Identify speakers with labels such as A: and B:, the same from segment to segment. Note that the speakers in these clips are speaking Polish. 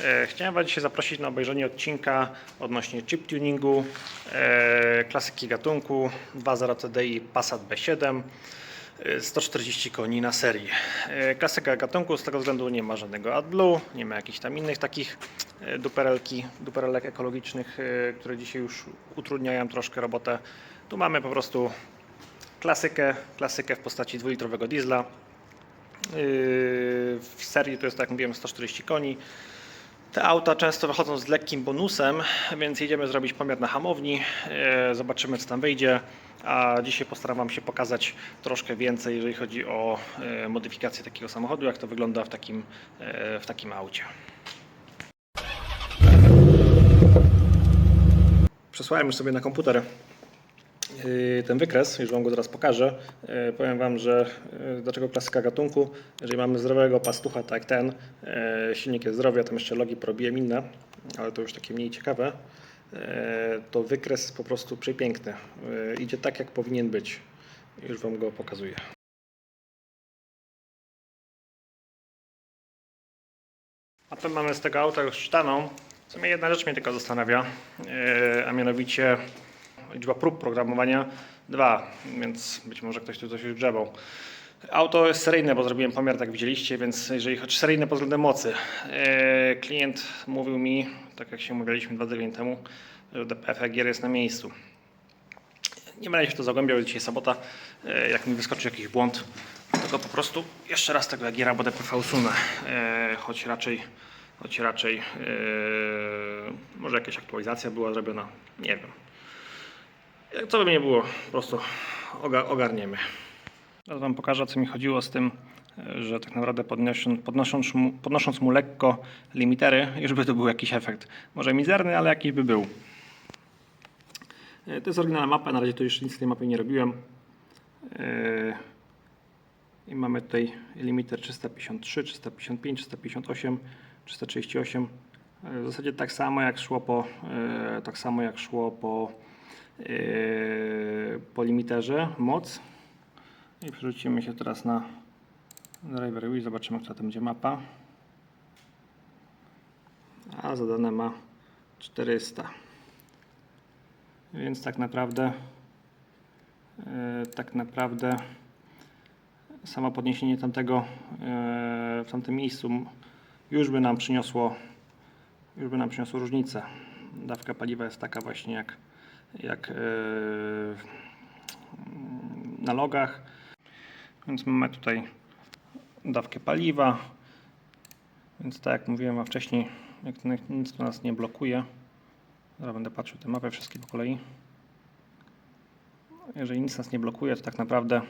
A: E, Chciałem Was dzisiaj zaprosić na obejrzenie odcinka odnośnie chip tuningu, e, klasyki gatunku 2.0 TDI Passat B7, e, 140 koni na serii. E, Klasyka gatunku z tego względu nie ma żadnego AdBlue, nie ma jakichś tam innych takich e, duperelki, duperelek ekologicznych, e, które dzisiaj już utrudniają troszkę robotę. Tu mamy po prostu klasykę, klasykę w postaci 2-litrowego diesla. W serii to jest, tak jak mówiłem, 140 koni. Te auta często wychodzą z lekkim bonusem, więc jedziemy zrobić pomiar na hamowni. Yy, Zobaczymy, co tam wyjdzie. A dzisiaj postaram Wam się pokazać troszkę więcej, jeżeli chodzi o yy, modyfikację takiego samochodu, jak to wygląda w takim, yy, w takim aucie. Przesłałem już sobie na komputer ten wykres, już Wam go zaraz pokażę. Yy, Powiem Wam, że yy, dlaczego klasyka gatunku, jeżeli mamy zdrowego pastucha tak jak ten, silnik jest zdrowy, ja tam jeszcze logi porobiłem inne, ale to już takie mniej ciekawe, to wykres po prostu przepiękny. Idzie tak jak powinien być. Już Wam go pokazuję. Mapę mamy z tego auta już czytaną. W sumie jedna rzecz mnie tylko zastanawia, a mianowicie liczba prób programowania 2, więc być może ktoś tu coś już grzebał. Auto jest seryjne, bo zrobiłem pomiar, tak widzieliście, więc jeżeli chodzi seryjne pod względem mocy. Yy, Klient mówił mi, tak jak się umawialiśmy dwa tygodnie temu, że DPF gier jest na miejscu. Nie będę się w to zagłębiał, dzisiaj sobota. Yy, Jak mi wyskoczy jakiś błąd, to go po prostu jeszcze raz tego Jagiera, bo DPF usunę. Yy, Choć raczej, choć raczej może jakaś aktualizacja była zrobiona, nie wiem. Jak co by nie było, po prostu oga- ogarniemy. Teraz Wam pokażę, o co mi chodziło z tym, że tak naprawdę podnosząc, podnosząc, mu, podnosząc mu lekko limitery, już by to był jakiś efekt. Może mizerny, ale jakiś by był. To jest oryginalna mapa, na razie to jeszcze nic z tej mapy nie robiłem. E, I mamy tutaj limiter 353, 355, 358, 338. E, W zasadzie tak samo jak szło po, e, tak samo jak szło po yy, po limiterze moc. I przerzucimy się teraz na driver wheel, zobaczymy która to będzie mapa. A zadane ma 400 więc tak naprawdę yy, tak naprawdę samo podniesienie tamtego yy, w tamtym miejscu już by nam przyniosło już by nam przyniosło różnicę. Dawka paliwa jest taka właśnie jak jak e, na logach. Więc mamy tutaj dawkę paliwa. Więc tak jak mówiłem Wam wcześniej, jak to nic tu nas nie blokuje. Zaraz będę patrzył te mapy wszystkie po kolei. Jeżeli nic nas nie blokuje, to tak naprawdę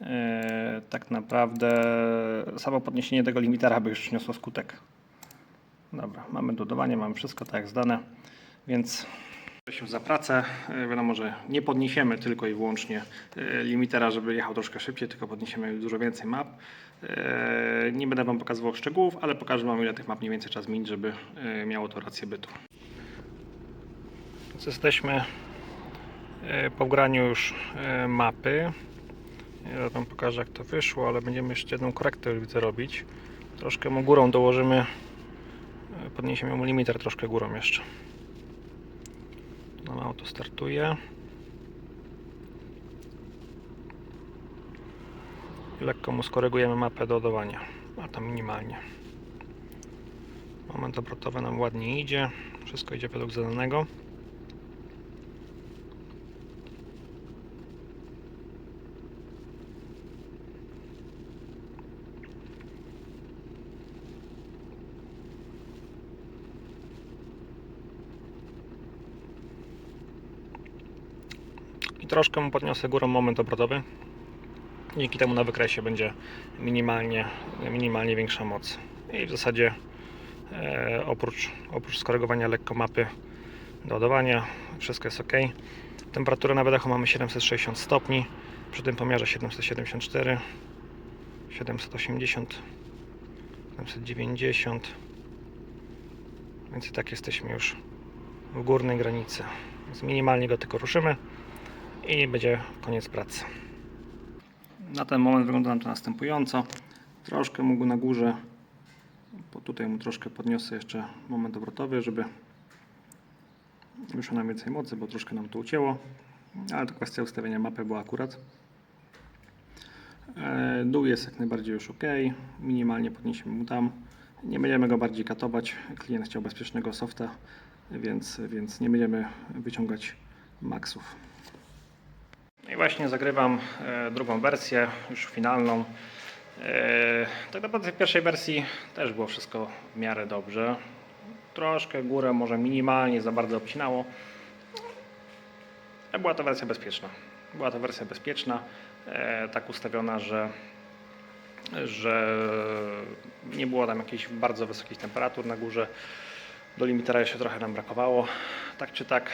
A: e, tak naprawdę samo podniesienie tego limitera by już przyniosło skutek. Dobra, mamy dodawanie, mamy wszystko tak jak zdane, więc się za pracę. E, Wiadomo, że nie podniesiemy tylko i wyłącznie e, limitera, żeby jechał troszkę szybciej, tylko podniesiemy dużo więcej map. E, Nie będę Wam pokazywał szczegółów, ale pokażę Wam ile tych map mniej więcej trzeba zmienić, żeby miało to rację bytu. Więc jesteśmy po graniu już mapy. Ja Wam pokażę jak to wyszło, ale będziemy jeszcze jedną korektę widzę robić. Troszkę mu górą dołożymy, podniesiemy mu limiter troszkę górą jeszcze. Auto startuje. Lekko mu skorygujemy mapę do ładowania, a tam minimalnie. Moment obrotowy nam ładnie idzie. Wszystko idzie według zadanego. I troszkę mu podniosę górą moment obrotowy. Dzięki temu na wykresie będzie minimalnie, minimalnie większa moc. I w zasadzie e, oprócz, oprócz skorygowania lekko mapy do ładowania, wszystko jest ok. Temperaturę na wydechu mamy 760 stopni, przy tym pomiarze 774, 780, 790. Więc i tak jesteśmy już w górnej granicy. Więc minimalnie go tylko ruszymy i będzie koniec pracy. Na ten moment wygląda nam to następująco. Troszkę mógł na górze Po tutaj mu troszkę podniosę jeszcze moment obrotowy, żeby wyszło nam więcej mocy, bo troszkę nam to ucięło. Ale to kwestia ustawienia mapy była akurat. E, Dół jest jak najbardziej już ok. Minimalnie podniesiemy mu tam. Nie będziemy go bardziej katować. Klient chciał bezpiecznego softa, więc, więc nie będziemy wyciągać maksów. No I właśnie zagrywam e, drugą wersję, już finalną. E, tak naprawdę w pierwszej wersji też było wszystko w miarę dobrze. Troszkę górę może minimalnie za bardzo obcinało. Ale była to wersja bezpieczna. Była to wersja bezpieczna, e, tak ustawiona, że, że nie było tam jakichś bardzo wysokich temperatur na górze. Do limitera jeszcze trochę nam brakowało. Tak czy tak,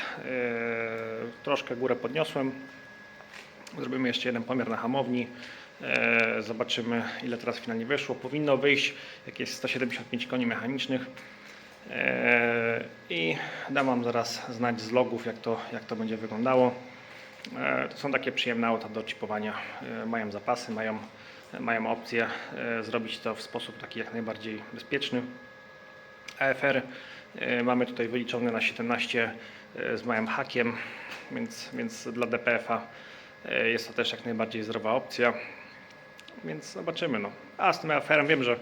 A: troszkę górę podniosłem. Zrobimy jeszcze jeden pomiar na hamowni. E, Zobaczymy, ile teraz finalnie wyszło. Powinno wyjść jakieś 175 koni mechanicznych. E, I dam Wam zaraz znać z logów, jak to, jak to będzie wyglądało. E, To są takie przyjemne auta do chipowania. Mają zapasy, mają, mają opcję zrobić to w sposób taki jak najbardziej bezpieczny. AFR mamy tutaj wyliczony na 17 e, z małym hakiem, więc, więc dla DPF-a jest to też jak najbardziej zdrowa opcja. Więc zobaczymy. No. A z tym AFR-em wiem, że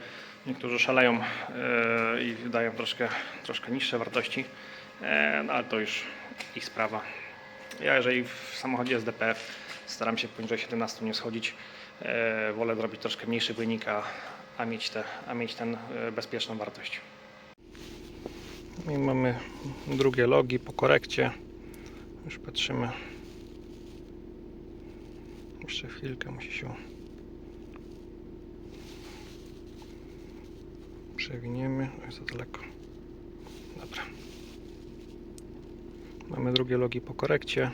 A: niektórzy szaleją e, i dają troszkę, troszkę niższe wartości, e, no ale to już ich sprawa. Ja jeżeli w samochodzie jest DPF staram się poniżej 17 nie schodzić. E, wolę zrobić troszkę mniejszy wynik, a, a mieć, te, ten e, bezpieczną wartość. I mamy drugie logi po korekcie. Już patrzymy. Jeszcze chwilkę musi się. Przewiniemy. O, Jest za daleko. Dobra. Mamy drugie logi po korekcie.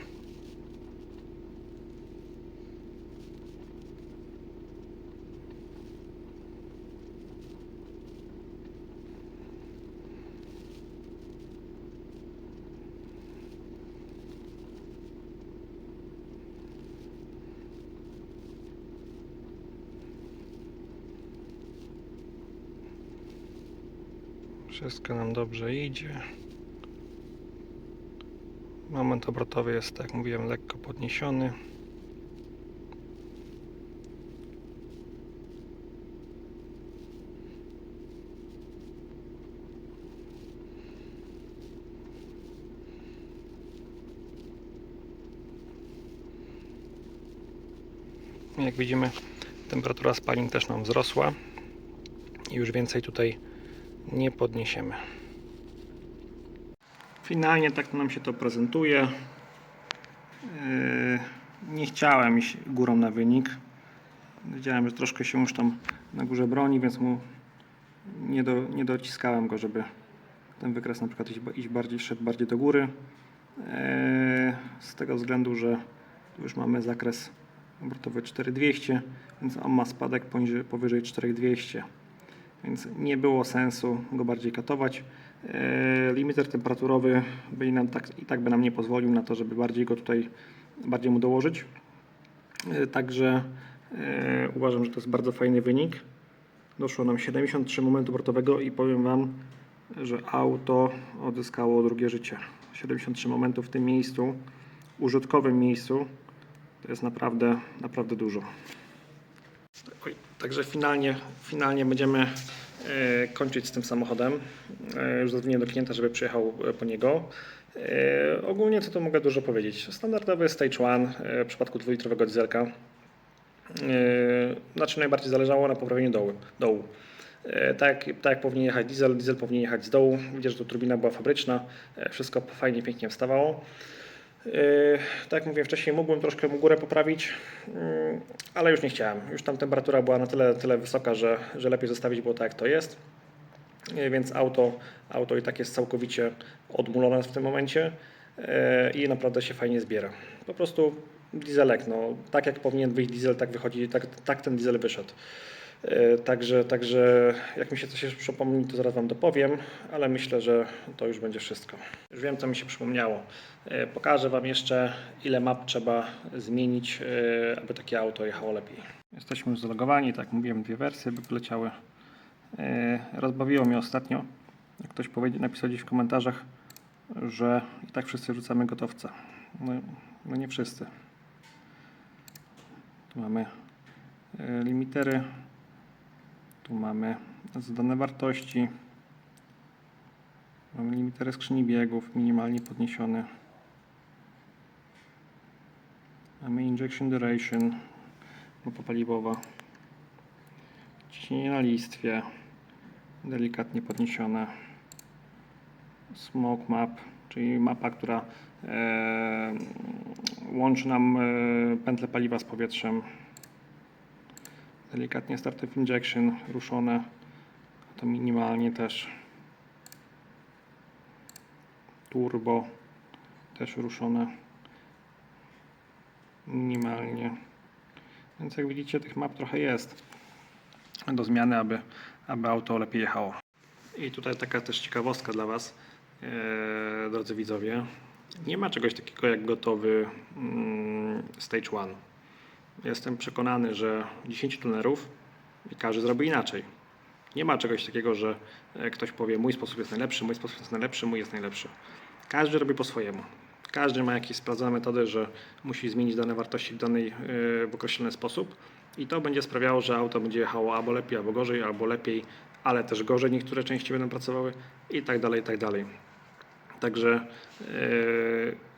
A: Wszystko nam dobrze idzie. Moment obrotowy jest, tak jak mówiłem, lekko podniesiony. Jak widzimy, temperatura spalin też nam wzrosła i już więcej tutaj nie podniesiemy. Finalnie tak nam się to prezentuje. Yy, Nie chciałem iść górą na wynik. Wiedziałem, że troszkę się już tam na górze broni, więc mu nie, do, nie dociskałem go, żeby ten wykres na przykład iść, bardziej, szedł bardziej do góry. Yy, Z tego względu, że tu już mamy zakres obrotowy 4200, więc on ma spadek poniżej, powyżej 4200 więc nie było sensu go bardziej katować. E, Limiter temperaturowy by nam tak, i tak by nam nie pozwolił na to, żeby bardziej go tutaj, bardziej mu dołożyć. E, Także e, uważam, że to jest bardzo fajny wynik. Doszło nam 73 momentu obrotowego i powiem Wam, że auto odzyskało drugie życie. 73 momentów w tym miejscu, użytkowym miejscu, to jest naprawdę, naprawdę dużo. Także finalnie, finalnie będziemy e, kończyć z tym samochodem. E, już zadzwonię do klienta, żeby przyjechał e, po niego. Ogólnie co tu mogę dużo powiedzieć? Standardowy Stage 1 e, w przypadku dwulitrowego dieselka. Na czym najbardziej zależało? Na poprawieniu dołu. dołu. Tak, tak jak powinien jechać diesel, diesel powinien jechać z dołu. Widzę, że tu turbina była fabryczna, wszystko fajnie, pięknie wstawało. Yy, Tak jak mówiłem wcześniej, mógłbym troszkę górę poprawić, yy, ale już nie chciałem. Już tam temperatura była na tyle, tyle wysoka, że, że lepiej zostawić było tak, jak to jest. Yy, Więc auto, auto i tak jest całkowicie odmulone w tym momencie yy, i naprawdę się fajnie zbiera. Po prostu dieselek, no, tak jak powinien wyjść diesel, tak wychodzi, tak, tak ten diesel wyszedł. Yy, Także, także jak mi się coś jeszcze przypomni, to zaraz Wam dopowiem, ale myślę, że to już będzie wszystko. Już wiem, co mi się przypomniało. Yy, Pokażę Wam jeszcze, ile map trzeba zmienić, yy, aby takie auto jechało lepiej. Jesteśmy już zalogowani, tak mówiłem, dwie wersje by poleciały. E, Rozbawiło mnie ostatnio, jak ktoś napisał gdzieś w komentarzach, że i tak wszyscy rzucamy gotowca. No, no nie wszyscy. Tu mamy e, limitery, tu mamy zadane wartości, mamy limitery skrzyni biegów, minimalnie podniesione. Mamy injection duration, mapa paliwowa, ciśnienie na listwie, delikatnie podniesione, smoke map, czyli mapa, która e, łączy nam e, pętlę paliwa z powietrzem, delikatnie start of injection ruszone, to minimalnie też, turbo też ruszone minimalnie. Więc jak widzicie, tych map trochę jest do zmiany, aby, aby auto lepiej jechało. I tutaj taka też ciekawostka dla Was, e, drodzy widzowie. Nie ma czegoś takiego jak gotowy mm, Stage 1. Jestem przekonany, że 10 tunerów i każdy zrobi inaczej. Nie ma czegoś takiego, że e, ktoś powie mój sposób jest najlepszy, mój sposób jest najlepszy, mój jest najlepszy. Każdy robi po swojemu. Każdy ma jakieś sprawdzone metody, że musi zmienić dane wartości w danej w określony sposób i to będzie sprawiało, że auto będzie jechało albo lepiej, albo gorzej, albo lepiej, ale też gorzej niektóre części będą pracowały i tak dalej, i tak dalej. Także e,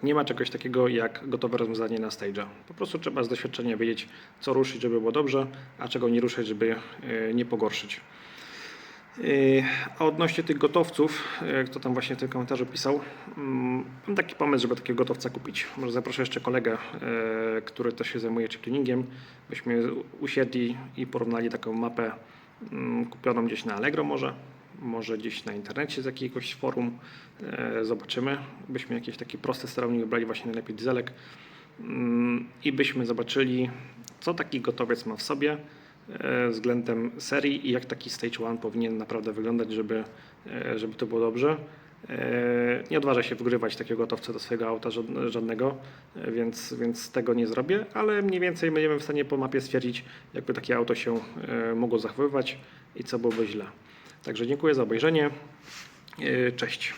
A: nie ma czegoś takiego jak gotowe rozwiązanie na stage'a. Po prostu trzeba z doświadczenia wiedzieć, co ruszyć, żeby było dobrze, a czego nie ruszyć, żeby e, nie pogorszyć. Yy, A odnośnie tych gotowców, kto tam właśnie w tym komentarzu pisał, mm, mam taki pomysł, żeby takiego gotowca kupić. Może zaproszę jeszcze kolegę, który też się zajmuje chiptuningiem, byśmy usiedli i porównali taką mapę mm, kupioną gdzieś na Allegro może, może gdzieś na internecie z jakiegoś forum, yy, zobaczymy. Byśmy jakiś taki prosty sterownik wybrali, właśnie najlepiej dieselek mm, i byśmy zobaczyli, co taki gotowiec ma w sobie, e, względem serii i jak taki Stage 1 powinien naprawdę wyglądać, żeby, e, żeby to było dobrze. E, Nie odważę się wgrywać takiego gotowca do swojego auta żad- żadnego, e, więc, więc tego nie zrobię, ale mniej więcej będziemy w stanie po mapie stwierdzić, jakby takie auto się e, mogło zachowywać i co byłoby źle. Także dziękuję za obejrzenie. E, Cześć.